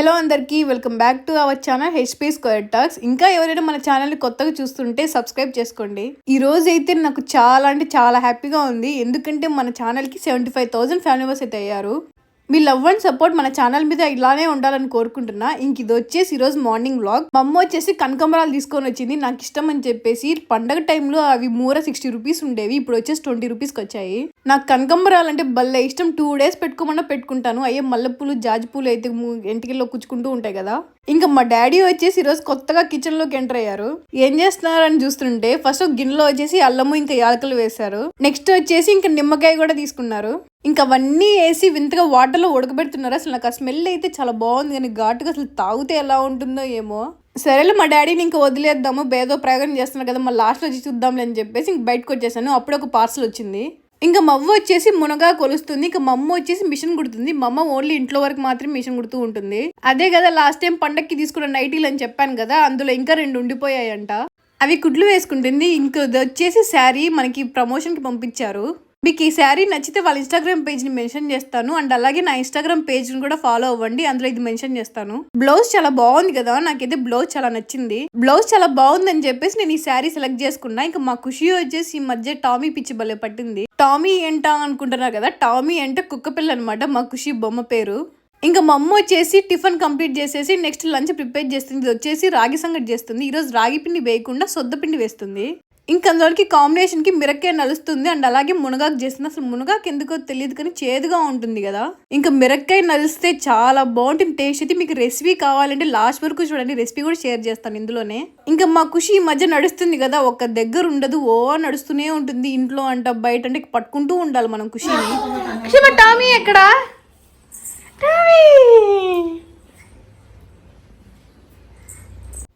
Hello అందరికీ welcome back to our channel HP square talks. ఇంకా ఎవరైనా మన ఛానల్ని కొత్తగా చూస్తుంటే సబ్స్క్రైబ్ చేసుకోండి. ఈ రోజు అయితే నాకు చాలా అంటే చాలా హ్యాపీగా ఉంది. ఎందుకంటే మన ఛానల్కి seventy five thousand family members అయితే అయ్యారు. మీ లవ్ అండ్ సపోర్ట్ మన ఛానల్ మీద ఇలానే ఉండాలని కోరుకుంటున్నా. ఇంక ఇది వచ్చేసి ఈ రోజు మార్నింగ్ వ్లాగ్ మమ్మ వచ్చేసి కనకంబరాలు తీసుకొని వచ్చింది. నాకు ఇష్టం అని చెప్పేసి పండగ టైంలో అవి మూర సిక్స్టీ రూపీస్ ఉండేవి. ఇప్పుడు వచ్చేసి ట్వంటీ రూపీస్కి వచ్చాయి. నాకు కనకంబరాలు అంటే భలే ఇష్టం. టూ డేస్ పెట్టుకోమన్నా పెట్టుకుంటాను. అయ్యే మల్లెపూలు జాజి పూలు అయితే ము- ఎంటికల్లో కుచ్చుకుంటూ ఉంటాయి కదా. ఇంకా మా డాడీ వచ్చేసి ఈరోజు కొత్తగా కిచెన్లోకి ఎంటర్ అయ్యారు. ఏం చేస్తున్నారని చూస్తుంటే ఫస్ట్ గిన్నెలో వచ్చేసి అల్లము ఇంకా యాలకలు వేశారు. నెక్స్ట్ వచ్చేసి ఇంకా నిమ్మకాయ కూడా తీసుకున్నారు. ఇంకా అవన్నీ వేసి వింతగా వాటర్ వాటర్లో ఉడకబెడుతున్నారు. అసలు నాకు ఆ స్మెల్ అయితే చాలా బాగుంది కానీ ఘాటుగా అసలు తాగితే ఎలా ఉంటుందో ఏమో. సరేలే మా డాడీని ఇంకా వదిలేద్దాము. బేదో ప్రయోగం చేస్తున్నారు కదా మా లాస్ట్లో వచ్చి చూద్దాంలే అని చెప్పేసి ఇంక బయటకు వచ్చేసాను. అప్పుడు ఒక పార్సల్ వచ్చింది. ఇంకా మవ్వ వచ్చేసి మునగా కొలుస్తుంది. ఇంకా మా అమ్మ వచ్చేసి మిషన్ కుడుతుంది. మా అమ్మ ఓన్లీ ఇంట్లో వరకు మాత్రమే మిషన్ కుడుతూ ఉంటుంది. అదే కదా లాస్ట్ టైం పండక్కి తీసుకున్న నైటీలు అని చెప్పాను కదా అందులో ఇంకా రెండు ఉండిపోయాయంట. అవి కుడ్లు వేసుకుంటుంది. ఇంకా ఇది వచ్చేసి శారీ మనకి ప్రమోషన్కి పంపించారు. మీకు ఈ శారీ నచ్చితే వాళ్ళ ఇన్స్టాగ్రామ్ పేజ్ని మెన్షన్ చేస్తాను. అండ్ అలాగే నా ఇన్స్టాగ్రామ్ పేజ్ని కూడా ఫాలో అవ్వండి. అందులో ఇది మెన్షన్ చేస్తాను. బ్లౌజ్ చాలా బాగుంది కదా? నాకైతే బ్లౌజ్ చాలా నచ్చింది. బ్లౌజ్ చాలా బాగుంది అని చెప్పేసి నేను ఈ శారీ సెలెక్ట్ చేసుకున్నా. ఇంకా మా ఖుషి వచ్చేసి ఈ మధ్య టామీ పిచ్చి భలే పట్టింది. టామీ ఏంటా అనుకుంటున్నారు కదా? టామీ అంటే కుక్క పిల్ల అనమాట మా ఖుషి బొమ్మ పేరు. ఇంకా మా అమ్మ వచ్చేసి టిఫిన్ కంప్లీట్ చేసేసి నెక్స్ట్ లంచ్ ప్రిపేర్ చేస్తుంది. ఇది వచ్చేసి రాగి సంగటి చేస్తుంది. ఈరోజు రాగి పిండి వేయకుండా సొద్ద పిండి వేస్తుంది. ఇంకా కాంబినేషన్కి కాంబినేషన్ మిరక్కాయ నలుస్తుంది అండ్ అలాగే మునగాకు చేసింది అసలు మునగాకు ఎందుకో తెలియదు కానీ చేదుగా ఉంటుంది కదా. ఇంకా మిరక్కాయ నలిస్తే చాలా బాగుంటుంది. టేస్ట్ అయితే మీకు రెసిపీ కావాలంటే లాస్ట్ వరకు చూడండి. రెసిపీ కూడా షేర్ చేస్తాను ఇందులోనే. ఇంకా మా ఖుషి ఈ మధ్య నడుస్తుంది కదా. ఒక దగ్గర ఉండదు. ఓ నడుస్తూనే ఉంటుంది. ఇంట్లో అంట బయట అంటే పట్టుకుంటూ ఉండాలి మనం ఖుషిని. టామీ ఎక్కడా?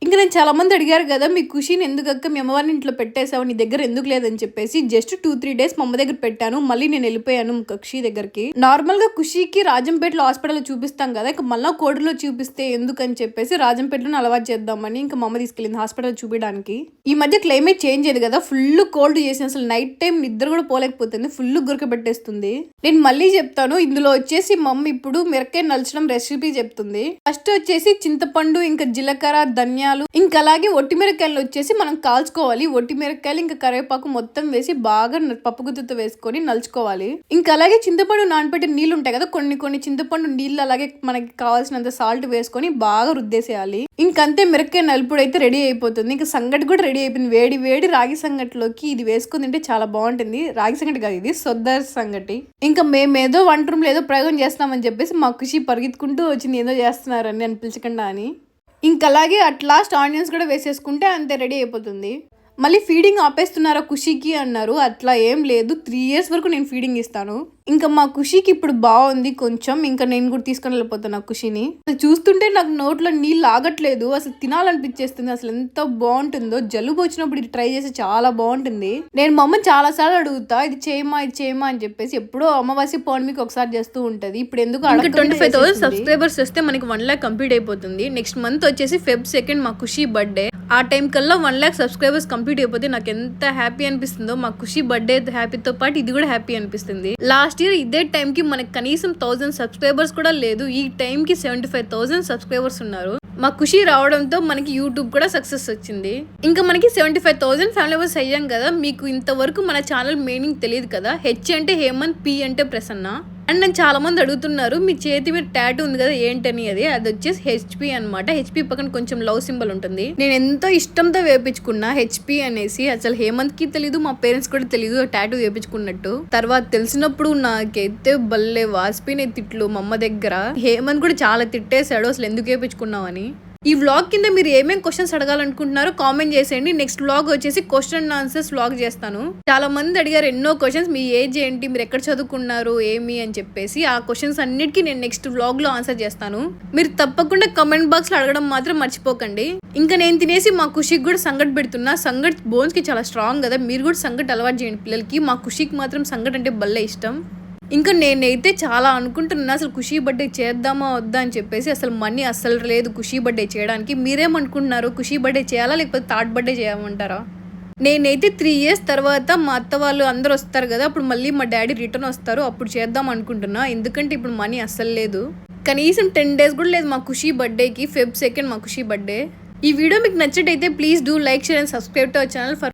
ఇంకా నేను చాలా మంది అడిగారు కదా మీ ఖుషిని ఎందుకు అక్క? మీ అమ్మవారిని ఇంట్లో పెట్టేసావు నీ దగ్గర ఎందుకు లేదని చెప్పేసి జస్ట్ టూ త్రీ డేస్ మా అమ్మ దగ్గర పెట్టాను. మళ్ళీ నేను వెళ్ళిపోయాను కక్షి దగ్గరికి. నార్మల్గా ఖుషికి రాజంపేటలో హాస్పిటల్ చూపిస్తాం కదా ఇంకా మళ్ళీ కోడిలో చూపిస్తే ఎందుకని చెప్పేసి రాజంపేటలో అలవాటు చేద్దామని ఇంకా మా అమ్మ తీసుకెళ్ళింది హాస్పిటల్ చూపించడానికి. ఈ మధ్య క్లైమేట్ చేంజ్ అయ్యేది కదా ఫుల్ కోల్డ్ చేసి అసలు నైట్ టైం నిద్ర కూడా పోలేకపోతుంది ఫుల్ గురక పెట్టేస్తుంది. నేను మళ్ళీ చెప్తాను ఇందులో వచ్చేసి మా అమ్మ ఇప్పుడు మిరకాయ నలచడం రెసిపీ చెప్తుంది. ఫస్ట్ వచ్చేసి చింతపండు ఇంకా జీలకర్ర ధనియాలు ఇంకా అలాగే ఒట్టి మిరకాయలు వచ్చేసి మనం కాల్చుకోవాలి. ఒట్టి మిరకాయలు ఇంకా కరివేపాకు మొత్తం వేసి బాగా న- పప్పు వేసుకొని నలుచుకోవాలి. ఇంకా అలాగే చింతపండు నానబెట్టిన నీళ్ళు ఉంటాయి కదా కొన్ని కొన్ని చింతపండు నీళ్ళు అలాగే మనకి కావాల్సినంత సాల్ట్ వేసుకొని బాగా రుద్దేసేయాలి. ఇంకంతే మిరకాయ నలుపుడు అయితే రెడీ అయిపోతుంది. ఇంకా సంగటి కూడా రెడీ అయిపోయింది. వేడి వేడి రాగి సంగటిలోకి ఇది వేసుకుని తింటే చాలా బాగుంటుంది. రాగి సంగటి కాదు ఇది సొద్దర్ సంగటి. ఇంకా మేము ఏదో వంట రూమ్లో ఏదో ప్రయోగం చేస్తామని చెప్పేసి మా ఖుషి పరిగెత్తుకుంటూ వచ్చింది. ఏదో చేస్తున్నారని అని పిలిచకుండా అని. ఇంకా అలాగే అట్ లాస్ట్ ఆనియన్స్ కూడా వేసేసుకుంటే అంతే రెడీ అయిపోతుంది. మళ్ళీ ఫీడింగ్ ఆపేస్తున్నారా ఖుషికి అన్నారు. అట్లా ఏం లేదు. త్రీ ఇయర్స్ వరకు నేను ఫీడింగ్ ఇస్తాను. ఇంకా మా ఖుషికి ఇప్పుడు బాగుంది కొంచెం. ఇంకా నేను కూడా తీసుకొని వెళ్ళిపోతాను ఆ ఖుషిని. చూస్తుంటే నాకు నోట్లో నీళ్ళు ఆగట్లేదు అసలు తినాలనిపించేస్తుంది. అసలు ఎంత బాగుంటుందో. జలుబు వచ్చినప్పుడు ఇది ట్రై చేసి చాలా బాగుంటుంది. నేను మా అమ్మ చాలా సార్లు అడుగుతా ఇది చేయమా ఇది చేయమా? అని చెప్పేసి ఎప్పుడో అమావాస్య పౌర్ణమికి ఒకసారి చేస్తూ ఉంటది. ఇప్పుడు ఎందుకు ట్వంటీ ఫైవ్ థౌసండ్ సబ్స్క్రైబర్స్ వస్తే మనకి వన్ ల్యాక్ కంప్లీట్ అయిపోతుంది. నెక్స్ట్ మంత్ వచ్చేసి ఫెబ్ సెకండ్ మా ఖుషి బర్త్డే ఆ టైం కల్లా వన్ ల్యాక్ సబ్స్క్రైబర్స్ కంప్లీట్ అయిపోతే నాకు ఎంత హ్యాపీ అనిపిస్తుందో. మా ఖుషి బర్త్డే హ్యాపీతో పాటు ఇది కూడా హ్యాపీ అనిపిస్తుంది. లాస్ట్ ఇయర్ ఇదే టైంకి మనకి కనీసం థౌసండ్ సబ్స్క్రైబర్స్ కూడా లేదు. ఈ టైంకి సెవెంటీ ఫైవ్ థౌసండ్ సబ్స్క్రైబర్స్ ఉన్నారు. మా ఖుషి రావడంతో మనకి యూట్యూబ్ కూడా సక్సెస్ వచ్చింది. ఇంకా మనకి seventy five thousand family members అయ్యాం కదా మీకు ఇంతవరకు మన ఛానల్ మీనింగ్ తెలియదు కదా? హెచ్ అంటే హేమంత్ పి అంటే ప్రసన్న. అండ్ నేను చాలామంది అడుగుతున్నారు మీ చేతి మీద టాటూ ఉంది కదా ఏంటని? అది అది వచ్చేసి హెచ్పి అన్నమాట. హెచ్పి పక్కన కొంచెం లవ్ సింబల్ ఉంటుంది. నేను ఎంతో ఇష్టంతో వేపించుకున్నా హెచ్పి అనేసి అసలు హేమంత్కి తెలీదు మా పేరెంట్స్ కూడా తెలీదు ట్యాటూ వేపించుకున్నట్టు. తర్వాత తెలిసినప్పుడు నాకైతే బల్లే వాసిపోయినాయి తిట్లు మా అమ్మ దగ్గర. హేమంత్ కూడా చాలా తిట్టేశాడు అసలు ఎందుకు వేపించుకున్నావు? అని. ఈ వ్లాగ్ కింద మీరు ఏమేమి క్వశ్చన్స్ అడగాలనుకుంటున్నారో కామెంట్ చేసేయండి. నెక్స్ట్ వ్లాగ్ వచ్చేసి క్వశ్చన్ అండ్ ఆన్సర్స్ వ్లాగ్ చేస్తాను. చాలా మంది అడిగారు ఎన్నో క్వశ్చన్స్ మీ ఏజ్ ఏంటి మీరు ఎక్కడ చదువుకున్నారు ఏమి అని చెప్పేసి. ఆ క్వశ్చన్స్ అన్నిటికీ నేను నెక్స్ట్ వ్లాగ్లో ఆన్సర్ చేస్తాను. మీరు తప్పకుండా కమెంట్ బాక్స్లో అడగడం మాత్రం మర్చిపోకండి. ఇంకా నేను తినేసి మా ఖుషికి కూడా సంగట్ పెడుతున్నా. సంగట్ బోన్స్కి చాలా స్ట్రాంగ్ కదా. మీరు కూడా సంగటి అలవాటు చేయండి పిల్లలకి. మా ఖుషికి మాత్రం సంగట్ అంటే భలే ఇష్టం. ఇంకా నేనైతే చాలా అనుకుంటున్నా అసలు ఖుషీ బర్త్డే చేద్దామా వద్దా అని చెప్పేసి అసలు మనీ అస్సలు లేదు ఖుషీ బర్త్డే చేయడానికి. మీరేమనుకుంటున్నారు ఖుషీ బర్త్డే చేయాలా లేకపోతే థర్డ్ బర్త్డే చేయమంటారా? నేనైతే త్రీ ఇయర్స్ తర్వాత మా అత్త వాళ్ళు అందరు వస్తారు కదా అప్పుడు మళ్ళీ మా డాడీ రిటర్న్ వస్తారు అప్పుడు చేద్దాం అనుకుంటున్నా. ఎందుకంటే ఇప్పుడు మనీ అస్సలు లేదు. కనీసం టెన్ డేస్ కూడా లేదు మా ఖుషీ బర్త్డేకి ఫెబ్ సెకండ్ మా ఖుషీ బర్త్డే. ఈ వీడియో మీకు నచ్చటైతే please do like share and subscribe to our channel for